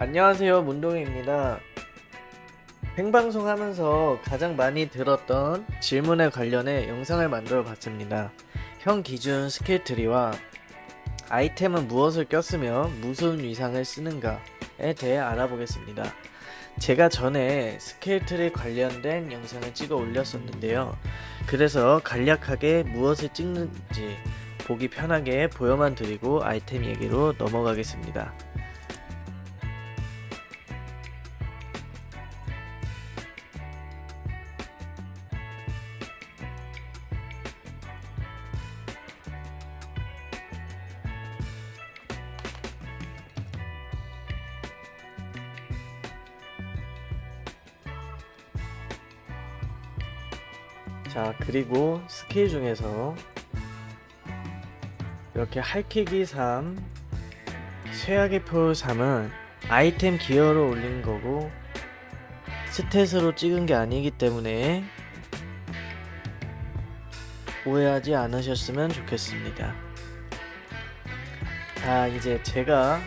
안녕하세요 문동희입니다. 생방송 하면서 가장 많이 들었던 질문에 관련해 영상을 만들어 봤습니다. 형 기준 스킬 트리와 아이템은 무엇을 꼈으며 무슨 위상을 쓰는가에 대해 알아보겠습니다. 제가 전에 스킬 트리 관련된 영상을 찍어 올렸었는데요. 그래서 간략하게 무엇을 찍는지 보기 편하게 보여만 드리고 아이템 얘기로 넘어가겠습니다 자 그리고 스킬 중에서 이렇게 할퀴기 3 쇠약의 표 3은 아이템 기어로 올린 거고 스탯으로 찍은 게 아니기 때문에 오해하지 않으셨으면 좋겠습니다. 자 이제 제가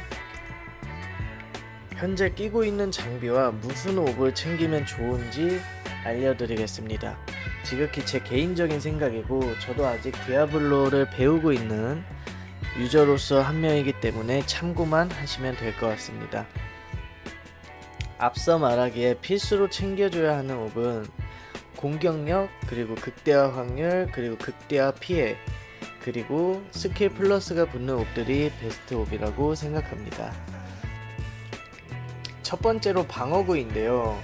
현재 끼고 있는 장비와 무슨 옵을 챙기면 좋은지 알려드리겠습니다 지극히 제 개인적인 생각이고 저도 아직 디아블로를 배우고 있는 유저로서 한 명이기 때문에 참고만 하시면 될 것 같습니다. 앞서 말하기에 필수로 챙겨줘야 하는 옵은 공격력 그리고 극대화 확률 그리고 극대화 피해 그리고 스킬 플러스가 붙는 옵들이 베스트 옵이라고 생각합니다. 첫 번째로 방어구인데요.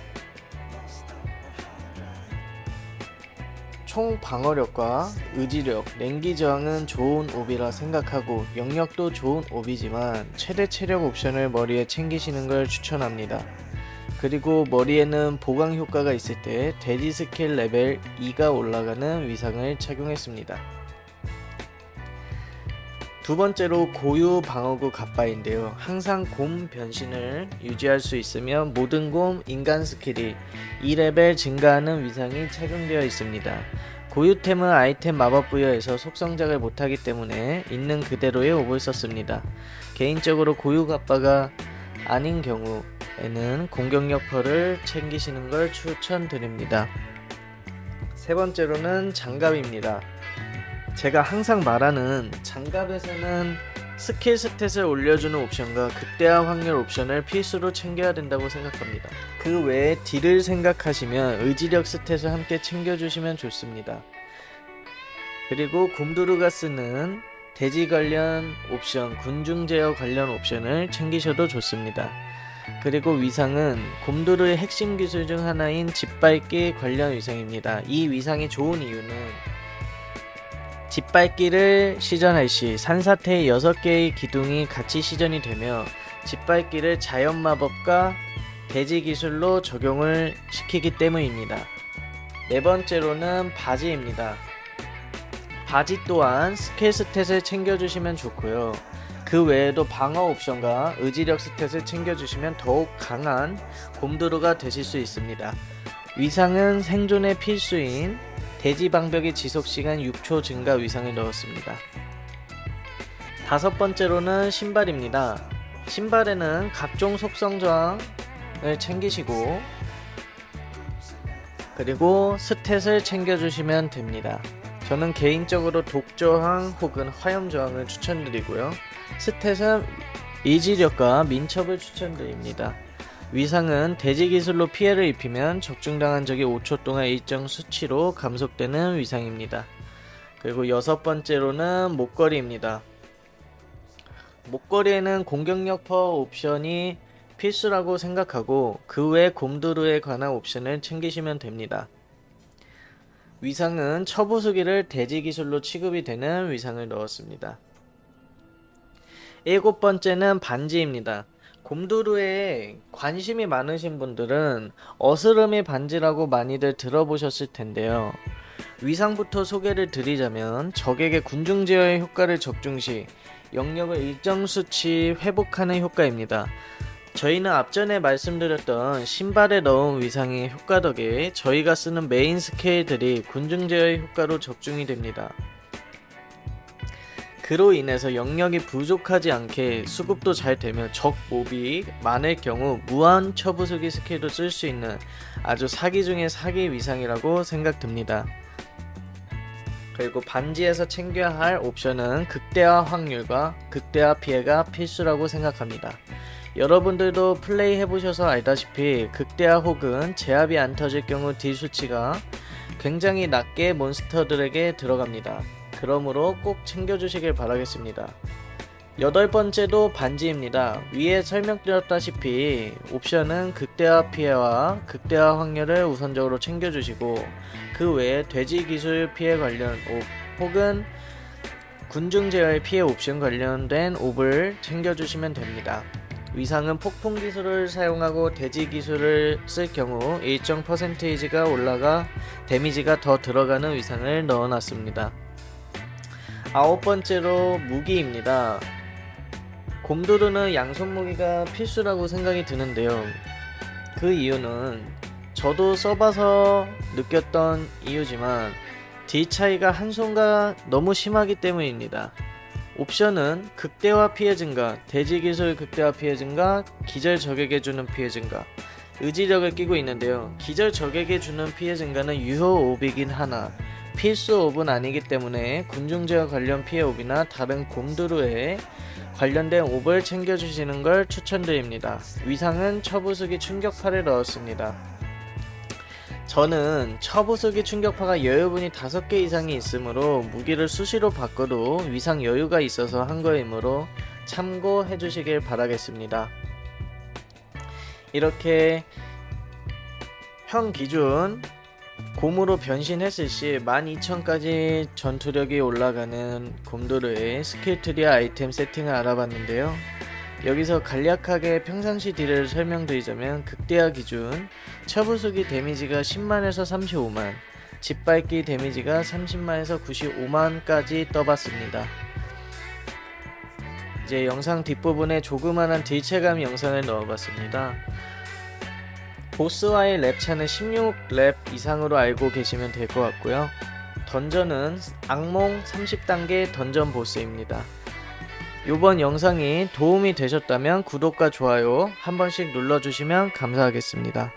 총 방어력과 의지력, 냉기 저항은 좋은 옵이라 생각하고 영역도 좋은 옵이지만 최대 체력 옵션을 머리에 챙기시는 걸 추천합니다. 그리고 머리에는 보강 효과가 있을 때 돼지 스킬 레벨 2가 올라가는 위상을 착용했습니다. 두 번째로 고유 방어구 갑바인데요. 항상 곰 변신을 유지할 수 있으며 모든 곰 인간 스킬이 2레벨 증가하는 위상이 착용되어 있습니다. 고유템은 아이템 마법 부여에서 속성작을 못하기 때문에 있는 그대로의 옵을 썼습니다. 개인적으로 고유 갑바가 아닌 경우에는 공격력 펄을 챙기시는 걸 추천드립니다. 세 번째로는 장갑입니다. 제가 항상 말하는 장갑에서는 스킬 스탯을 올려주는 옵션과 극대화 확률 옵션을 필수로 챙겨야 된다고 생각합니다. 그 외에 딜을 생각하시면 의지력 스탯을 함께 챙겨주시면 좋습니다. 그리고 곰두루가 쓰는 돼지 관련 옵션, 군중 제어 관련 옵션을 챙기셔도 좋습니다. 그리고 위상은 곰두루의 핵심 기술 중 하나인 짓밟기 관련 위상입니다. 이 위상이 좋은 이유는 짓밟기를 시전할 시 산사태의 6개의 기둥이 같이 시전이 되며 짓밟기를 자연 마법과 대지 기술로 적용을 시키기 때문입니다. 네 번째로는 바지입니다. 바지 또한 스킬 스탯을 챙겨주시면 좋고요. 그 외에도 방어 옵션과 의지력 스탯을 챙겨주시면 더욱 강한 곰두루가 되실 수 있습니다. 위상은 생존의 필수인 대지 방벽의 지속 시간 6초 증가 위상을 넣었습니다. 다섯 번째로는 신발입니다. 신발에는 각종 속성 저항을 챙기시고 그리고 스탯을 챙겨주시면 됩니다. 저는 개인적으로 독저항 혹은 화염 저항을 추천드리고요. 스탯은 이지력과 민첩을 추천드립니다. 위상은 대지 기술로 피해를 입히면 적중당한 적이 5초 동안 일정 수치로 감속되는 위상입니다. 그리고 여섯 번째로는 목걸이입니다. 목걸이에는 공격력 퍼 옵션이 필수라고 생각하고 그 외 곰두루에 관한 옵션을 챙기시면 됩니다. 위상은 처부수기를 대지 기술로 취급이 되는 위상을 넣었습니다. 일곱 번째는 반지입니다. 곰두루에 관심이 많으신 분들은 어스름이 반지라고 많이들 들어보셨을 텐데요. 위상부터 소개를 드리자면 적에게 군중 제어의 효과를 적중 시 영역을 일정 수치 회복하는 효과입니다. 저희는 앞전에 말씀드렸던 신발에 넣은 위상의 효과 덕에 저희가 쓰는 메인 스케일들이 군중 제어의 효과로 적중이 됩니다. 그로 인해서 영역이 부족하지 않게 수급도 잘 되며 적 몹이 많을 경우 무한 처부수기 스킬도 쓸 수 있는 아주 사기 중의 사기 위상이라고 생각됩니다. 그리고 반지에서 챙겨야 할 옵션은 극대화 확률과 극대화 피해가 필수라고 생각합니다. 여러분들도 플레이 해보셔서 알다시피 극대화 혹은 제압이 안 터질 경우 딜 수치가 굉장히 낮게 몬스터들에게 들어갑니다. 그러므로 꼭 챙겨주시길 바라겠습니다. 여덟 번째도 반지입니다. 위에 설명드렸다시피 옵션은 극대화 피해와 극대화 확률을 우선적으로 챙겨주시고 그 외에 돼지 기술 피해 관련 옵 혹은 군중 제어의 피해 옵션 관련된 옵을 챙겨주시면 됩니다. 위상은 폭풍 기술을 사용하고 대지 기술을 쓸 경우 일정 퍼센테이지가 올라가 데미지가 더 들어가는 위상을 넣어놨습니다. 아홉 번째로 무기입니다. 곰도르는 양손 무기가 필수라고 생각이 드는데요. 그 이유는 저도 써봐서 느꼈던 이유지만 딜 차이가 한 손과 너무 심하기 때문입니다. 옵션은 극대화 피해 증가, 대지 기술 극대화 피해 증가, 기절 적에게 주는 피해 증가, 의지력을 끼고 있는데요. 기절 적에게 주는 피해 증가는 유효 옵이긴 하나 필수 옵은 아니기 때문에 군중제와 관련 피해 옵이나 다른 곰드루에 관련된 옵을 챙겨주시는 걸 추천드립니다. 위상은 처부수기 충격파를 넣었습니다. 저는 처부수기 충격파가 여유분이 5개 이상이 있으므로 무기를 수시로 바꿔도 위상 여유가 있어서 한 거이므로 참고해 주시길 바라겠습니다. 이렇게 형 기준 곰으로 변신했을 시 12,000까지 전투력이 올라가는 곰도르의 스킬트리 아이템 세팅을 알아봤는데요. 여기서 간략하게 평상시 딜을 설명드리자면 극대화 기준 처부수기 데미지가 10만에서 35만 짓밟기 데미지가 30만에서 95만까지 떠봤습니다. 이제 영상 뒷부분에 조그만한 딜 체감 영상을 넣어봤습니다. 보스와의 랩 차는 16랩 이상으로 알고 계시면 될 것 같고요. 던전은 악몽 30단계 던전 보스입니다. 이번 영상이 도움이 되셨다면 구독과 좋아요 한 번씩 눌러주시면 감사하겠습니다.